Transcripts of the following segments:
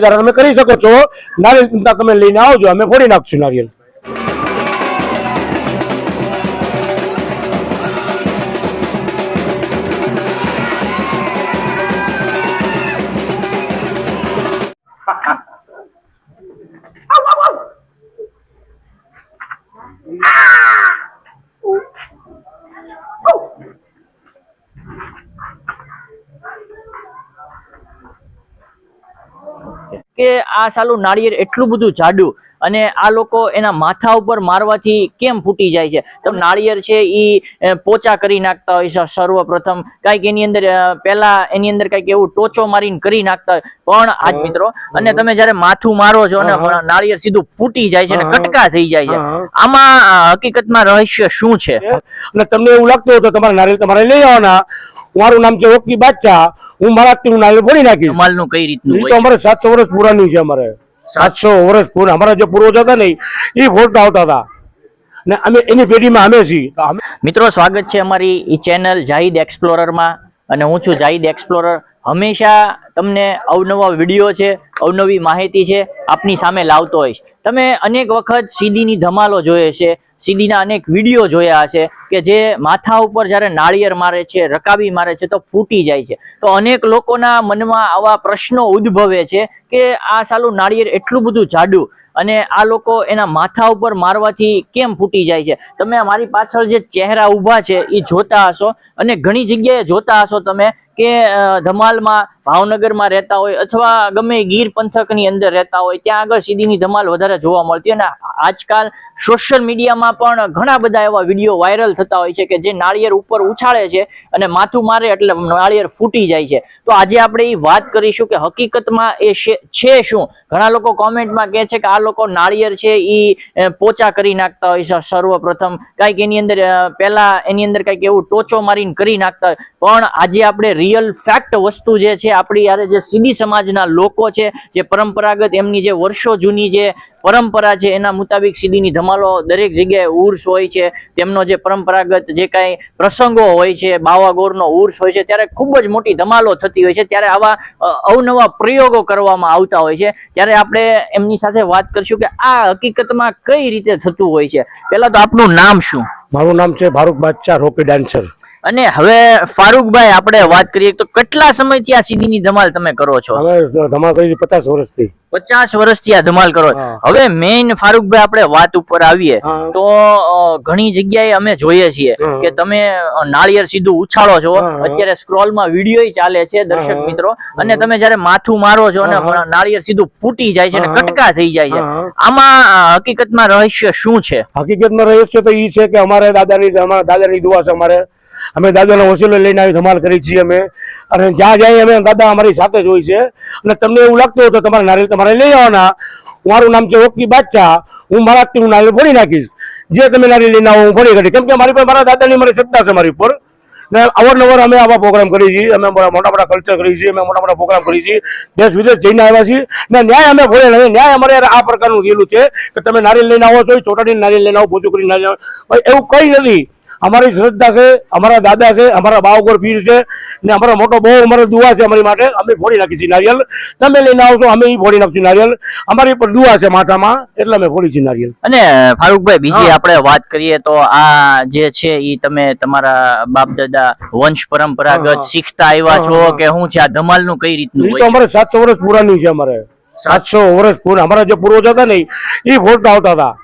ધારા તમે કરી શકો છો. નારિયેળ ચિંતા તમે લઈને આવજો અમે ફોડી નાખશું નારિયેળ કે આ સાલું નાળિયેર એટલું બધું જાડું અને આ લોકો એના માથા ઉપર મારવાથી કેમ ફૂટી જાય છે? તો નાળિયેર છે એ પોચા કરી નાખતા હોય છે સર્વપ્રથમ. કાંઈક એની અંદર પહેલા એની અંદર કાંઈક એવું ટોચો મારીને કરી નાખતા હોય. પણ આજ મિત્રો અને તમે જ્યારે માથું મારો છો અને. નાળિયેર સીધું ફૂટી જાય છે અને કટકા થઈ જાય છે. આમાં હકીકતમાં રહસ્ય શું છે? અને તમને એવું લાગતું હોય તો તમારે નારિયેળ તમારે લઈ આવવાના. મારું નામ છે ઓકી બાદશાહ. હું મારા હું નારિયેળ ફોડી નાખીશ. ધમાલનું કઈ રીતનું તો અમારે સાતસો વર્ષ પુરાનું છે અમારે. સાતસો વર્ષ પૂરા અમારા જે પૂર્વજ હતા ને એ ફોટા આવતા હતા. ને અમે એની પેઢીમાં અમે છીએ. મિત્રો સ્વાગત છે અમારી ચેનલ જાહિદ એક્સપ્લોરરમાં. અને હું છું જાહિદ એક્સપ્લોરર. હંમેશા તમને અવનવા વીડિયો છે અવનવી માહિતી છે આપની સામે લાવતો હોઈશ. તમે અનેક વખત સીડીની ધમાલો જોયે છે સીડીના અનેક વીડિયો જોયા હશે કે જે માથા ઉપર જ્યારે નાળિયેર મારે છે, રકાબી મારે છે, તો ફૂટી જાય છે. તો અનેક લોકોના મનમાં આવા પ્રશ્નો ઉદ્ભવે છે કે આ સાલું નાળિયેર એટલું બધું જાડું અને આ લોકો એના માથા ઉપર મારવાથી કેમ ફૂટી જાય છે? તમે મારી પાછળ જે ચહેરા ઊભા છે એ જોતા હશો અને ઘણી જગ્યાએ જોતા હશો તમે કે ધમાલમાં ભાવનગરમાં રહેતા હોય અથવા ગમે ગીર પંથકની અંદર રહેતા હોય, ત્યાં આગળ સીધીની ધમાલ વધારે જોવા મળતી અને આજકાલ સોશિયલ મીડિયામાં પણ ઘણા બધા એવા વીડિયો વાયરલ થતા હોય છે કે જે નાળિયેર ઉપર ઉછાળે છે અને માથું મારે એટલે નાળિયેર ફૂટી જાય છે. તો આજે આપણે એ વાત કરીશું કે હકીકતમાં એ છે- શું? ઘણા લોકો કોમેન્ટમાં કહે છે કે આ લોકો નાળિયેર છે એ પોચા કરી નાખતા હોય છે સર્વપ્રથમ. કાંઈક એની અંદર પહેલા એની અંદર કાંઈક એવું ટોચો મારીને કરી નાખતા હોય. પણ આજે આપણે રિયલ ફેક્ટ વસ્તુ જે છે આપણી યારે જે સીધી સમાજના લોકો છે, જે પરંપરાગત એમની જે વર્ષો જૂની જે પરંપરા છે, એના મુતાબિક સીધીની ધમાલો દરેક જગ્યાએ ઉર્સ હોય છે. તેમનો જે પરંપરાગત જે કાંઈ પ્રસંગો હોય છે, બાવાગોરનો ઉર્સ હોય છે, ત્યારે ખૂબ જ મોટી ધમાલો થતી હોય છે. ત્યારે આવા અવનવા પ્રયોગો કરવામાં આવતા હોય છે. ત્યારે આપણે એમની સાથે વાત કરશું કે આ હકીકતમાં કઈ રીતે થતું હોય છે. પહેલાં તો આપનું નામ શું? મારું નામ છે ફારૂક બાદશાહ રોકી ડાન્સર. અને હવે ફારૂકભાઈ આપણે વાત કરીએ તો કેટલા સમયથી આ સીધીની ધમાલ તમે કરો છો? અમે ધમાલ કરી પચાસ વર્ષથી. પચાસ વર્ષથી આ ધમાલ કરો હવે મેઇન ફારૂકભાઈ આપણે વાત ઉપર આવીએ તો ઘણી જગ્યાએ અમે જોઈએ છીએ કે તમે નાળિયેર સીધું ઉછાળો છો. અત્યારે સ્ક્રોલમાં વીડિયો ચાલે છે દર્શક મિત્રો. અને તમે જ્યારે માથું મારો છો અને નાળિયેર સીધું ફૂટી જાય છે અને કટકા થઈ જાય છે. આમાં હકીકતમાં રહસ્ય શું છે? હકીકતમાં રહસ્ય તો એ છે કે અમારે દાદાની અમારા દાદાની દુઆ છે અમારે અમે દાદાનો વસીલો લઈને આવી ધમાલ કરી છીએ અમે. અને જ્યાં જાય અમે, દાદા અમારી સાથે જ હોય છે. અને તમને એવું લાગતું હોય તો તમારે નારિયેલ તમારે લઈ આવવાના મારું નામ છે ઓકી બાદશાહ. હું મારાથી હું નારિયેલ ફોડી નાખીશ. જે તમે નારિયેલ લઈને આવો, હું ફોડી કાઢીશ. કેમ કે મારી પર મારા દાદાની મારી સત્તા છે મારી ઉપર. ને અવારનવાર અમે આવા પ્રોગ્રામ કરીએ છીએ. અમે મોટા મોટા કલ્ચર કરીએ છીએ. અમે મોટા મોટા પ્રોગ્રામ કરીએ છીએ. દેશ વિદેશ જઈને આવ્યા છીએ. ને ન્યાય અમે ભરેલ નહીં ન્યાય અમારે આ પ્રકારનું રહેલું છે કે તમે નારિયેલ લઈને આવો છો, ચોટાડીને નારિયેલ લઈને આવો પોચું કરીને નારિયેલ. એવું કંઈ નથી. અમારી શ્રદ્ધા છે અમારા દાદા છે અમારા બાવગોર પીર છે ને અમારો મોટો બહુ અમારો દુઆ છે અમારી માટે. અમે ફોડી નાખી છીએ નારિયેલ. તમે લઈને આવશો અમે એ ફોડી નાખીશું નારિયેલ. અમારી પર દુઆ છે માથામાં એટલે અમે ફોડી છીએ નારિયેલ. અને ફારૂકભાઈ બીજી આપણે વાત કરીએ તો આ જે છે એ તમે તમારા બાપ દાદા વંશ પરંપરાગત હા, હા. શીખતા આવ્યા છો હા, હા. કે શું છે આ ધમાલનું કઈ રીતનું એ તો અમારે સાતસો વર્ષ પુરાની છે અમારે. સાતસો વર્ષ પૂરા અમારા જે પૂર્વજ હતા ને એ ફોડતા આવતા હતા.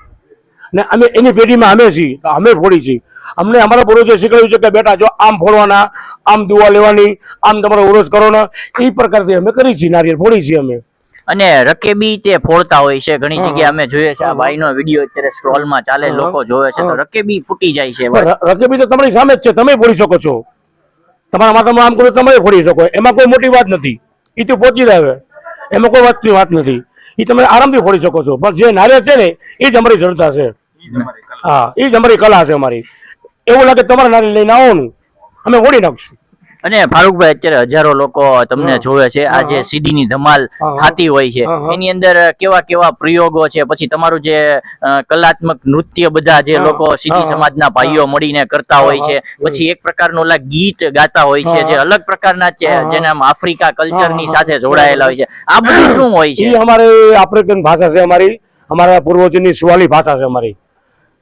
ને અમે એની પેઢીમાં અમે છીએ તો અમે ફોડી છીએ. અમને અમારા પૂર્વજો શીખવ્યું છે કે બેટા જો આમ ફોડવાના આમ દુવા લેવાની આમ તમારો ઉરોસ ને એ પ્રકારથી અમે કરી છીએ નારિયેળ ફોડી છીએ અમે. અને રકેબી તે ફોડતા હોય છે ઘણી જગ્યાએ અમે જોઈએ છે આ ભાઈનો વીડિયો અત્યારે સ્ક્રોલમાં ચાલે લોકો જોવે છે તો રકેબી ફૂટી જાય છે રકેબી તો તમારી સામે જ છે તમે ફોડી શકો છો. તમારા માથામાં આમ કરો તમે ફોડી શકો એમાં કોઈ મોટી વાત નથી. એ તો પહોંચી આવે એમાં કોઈ વાતની વાત નથી. એ તમે આરામથી ફોડી શકો છો. પણ જે નારિયેળ છે ને એ જ અમારી શ્રદ્ધા છે. હા એ જ અમારી કલા છે અમારી. એવું લાગે તમારે નારી લઈને આવવાનું અમે ઓળી નાખશું. અને ફારૂકભાઈ અત્યારે હજારો લોકો તમને જોવે છે આ જે સીડીની ધમાલ. થતી હોય છે. એની અંદર કેવા કેવા પ્રયોગો છે પછી તમારું જે કલાત્મક નૃત્ય બધા જે લોકો સીડી સમાજના ભાઈઓ મળીને કરતા હોય છે પછી એક પ્રકારનું ઓલા ગીત ગાતા હોય છે જે અલગ પ્રકારના. જેને આફ્રિકા કલ્ચરની. સાથે જોડાયેલા હોય છે. આ બધું શું હોય છે? અમારે આફ્રિકન ભાષા છે અમારી. અમારા પૂર્વજોની સુવાલી ભાષા છે અમારી.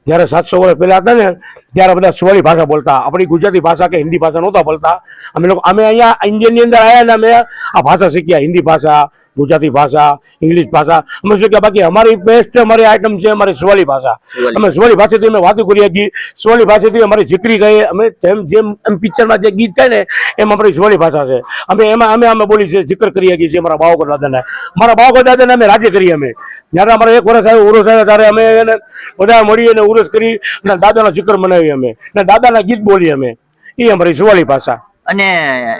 જ્યારે સાતસો વર્ષ પહેલા હતા ને, ત્યારે બધા સુવાળી ભાષા બોલતા. આપણી ગુજરાતી ભાષા કે હિન્દી ભાષા નહોતા બોલતા. અમે લોકો અમે અહીંયા ઇન્ડિયનની અંદર આવ્યા ને અમે આ ભાષા શીખ્યા. હિન્દી ભાષા ગુજરાતી ભાષા ઇંગ્લિશ ભાષા અમે શીખ્યા બાકી અમારી બેસ્ટ અમારી આઈટમ છે અમારી સુવાલી ભાષા. અમે સુવાલી ભાષાથી અમે વાતો કરી શકીએ સુવાલી ભાષાથી અમારી જીકરી ગઈ. અમે જેમ જેમ એમ પિક્ચરમાં જે ગીત થાય ને એમ અમારી સુવાલી ભાષા છે. અમે એમાં અમે અમે બોલી છે જિકર કરી શકીએ છીએ અમારા બાવકો દાદાને. મારા બાવકો દાદાને અમે રાજ્ય કરીએ અમે. જ્યારે અમારે એક વર્ષ આવ્યો ઉરસ આવ્યો ત્યારે અમે એને બધા મળી અને ઉરસ કરી અને દાદાનો જિકર મનાવી અમે. અને દાદાના ગીત બોલીએ અમે. એ અમારી સુવાલી ભાષા. અને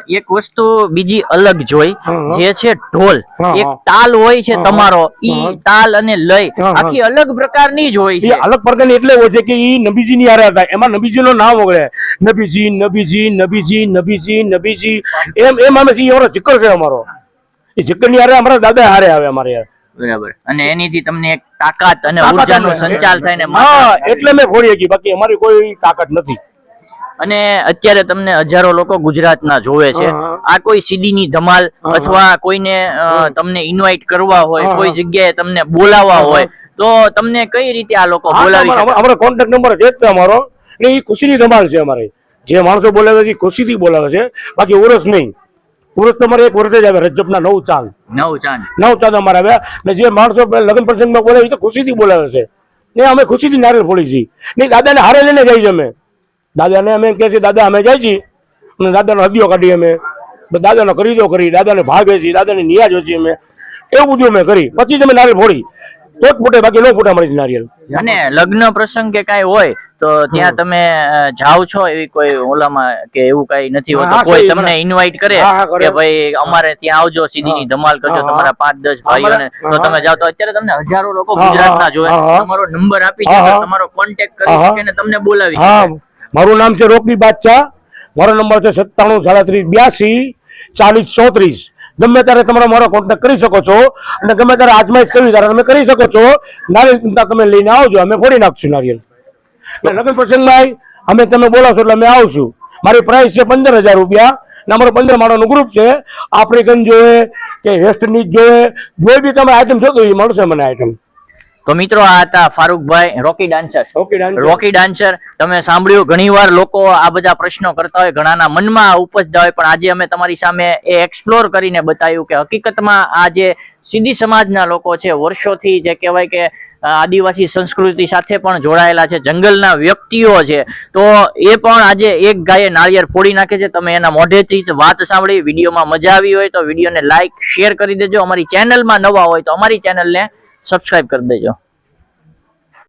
એક વસ્તુ બીજી અલગ જોઈ. જે છે ઢોલ. એક તાલ હોય છે. તમારો ઈ તાલ અને લય. આખી અલગ પ્રકારની જ હોય છે. અલગ પ્રકારની એટલે હોય છે કે એ નબીજીની હારે હતા. એમાં નબીજીનું નામ વગડે નબીજી નબીજી નબીજી નબીજી નબીજી. એમ એમ અમે અમારો જિકર છે અમારો. એ જિકરની હારે અમારા દાદા હારે આવે અમારે યાર બરાબર. અને એનીથી તમને એક તાકાત અને ઉર્જાનો. સંચાર થાય ને હા એટલે મેં ફોડી બાકી અમારી કોઈ તાકાત નથી. અને અત્યારે તમને હજારો લોકો ગુજરાતના જોવે છે. આ કોઈ સીડીની ધમાલ. અથવા કોઈને તમને ઇન્વાઇટ કરવા હોય કોઈ જગ્યાએ તમને બોલાવવા હોય તો તમને કઈ રીતે આ લોકો બોલાવી અમારો કોન્ટેક્ટ નંબર છે જ અમારો એ ખુશીની ધમાલ છે અમારે. જે માણસો બોલાવે છે ખુશીથી બોલાવે છે. બાકી ઓરસ નહીં. પુરુષ તમારે એક વર્ષે જ આવે રજબના નવ ચાંદ. નવ ચાંદ. નવ ચાંદ અમારે આવ્યા. ને જે માણસો લગ્ન પ્રસંગમાં બોલાવે તો ખુશીથી બોલાવે છે. ને અમે ખુશીથી નારિયેલ ફોડી છીએ. ને દાદાને હારે લઈને જઈએ અમે. દાદાને અમે એમ કહે છે દાદા અમે જાય છીએ. અને દાદાનો હદિયો કાઢીએ અમે. દાદાનો ખરીદો કરી દાદાને ભાગ વેચી દાદાને નિયાજ વેચી અમે. એવું બધું અમે કરી. પછી જ અમે નારિયેળ ફોડી. તો જ ફૂટે બાકી ન ફૂટા મળી નારિયેલ. અને લગ્ન પ્રસંગ કે કાંઈ હોય તો ત્યાં તમે જાઓ છો એવી કોઈ ઓલામાં કે એવું કઈ નથી હોતું? કોઈ તમને ઇન્વાઇટ કરે. કે ભાઈ અમારે ત્યાં આવજો સીધી ની ધમાલ કરજો. તમારા પાંચ દસ ભાઈઓને. તો તમે જાઓ તો અત્યારે તમને હજારો લોકો ગુજરાતના જોવે. તમારો નંબર આપી તમારો કોન્ટેક્ટ કરી અને તમને બોલાવી મારું નામ છે રોકડી બાદશાહ. મારો નંબર છે સત્તાણું સાડત્રીસ બ્યાસી ચાલીસ ચોત્રીસ. ગમે ત્યારે તમારો મારો કોન્ટેક્ટ કરી શકો છો અને ગમે ત્યારે આજમાઈશ કરવી ત્યારે તમે કરી શકો છો. નારિયેળ ચિંતા તમે લઈને આવજો, અમે ફોડી નાખશું નારિયેલ. એટલે લગ્ન પ્રસંગમાં અમે તમે બોલાવશો એટલે અમે આવશું. મારી પ્રાઇસ છે પંદર હજાર રૂપિયા ને અમારું પંદર માળાનું ગ્રુપ છે. આફ્રિકન જોઈએ કે વેસ્ટ ઇન્ડિઝ જોઈએ. જોઈ બી તમે આઈટમ જોતો એ મળશે મને આઈટમ તો મિત્રો આ હતા ફારૂકભાઈ રોકી ડાન્સર રોકી ડાન્સર તમે સાંભળ્યું ઘણીવાર લોકો આ બધા પ્રશ્નો કરતા હોય ઘણાના મનમાં ઉપજતા હોય પણ આજે અમે તમારી સામે એ એક્સપ્લોર કરીને બતાવ્યું કે હકીકતમાં આ જે સીધી સમાજના લોકો છે વર્ષોથી જે કહેવાય કે આદિવાસી સંસ્કૃતિ સાથે પણ જોડાયેલા છે જંગલના વ્યક્તિઓ છે તો એ પણ આજે એક ગાયે નાળિયેર ફોડી નાખે છે. તમે એના મોઢેથી વાત સાંભળી વિડીયોમાં મજા આવી હોય તો વિડીયોને લાઇક શેર કરી દેજો. અમારી ચેનલમાં નવા હોય તો અમારી ચેનલને સબસ્ક્રાઇબ કરી દેજો.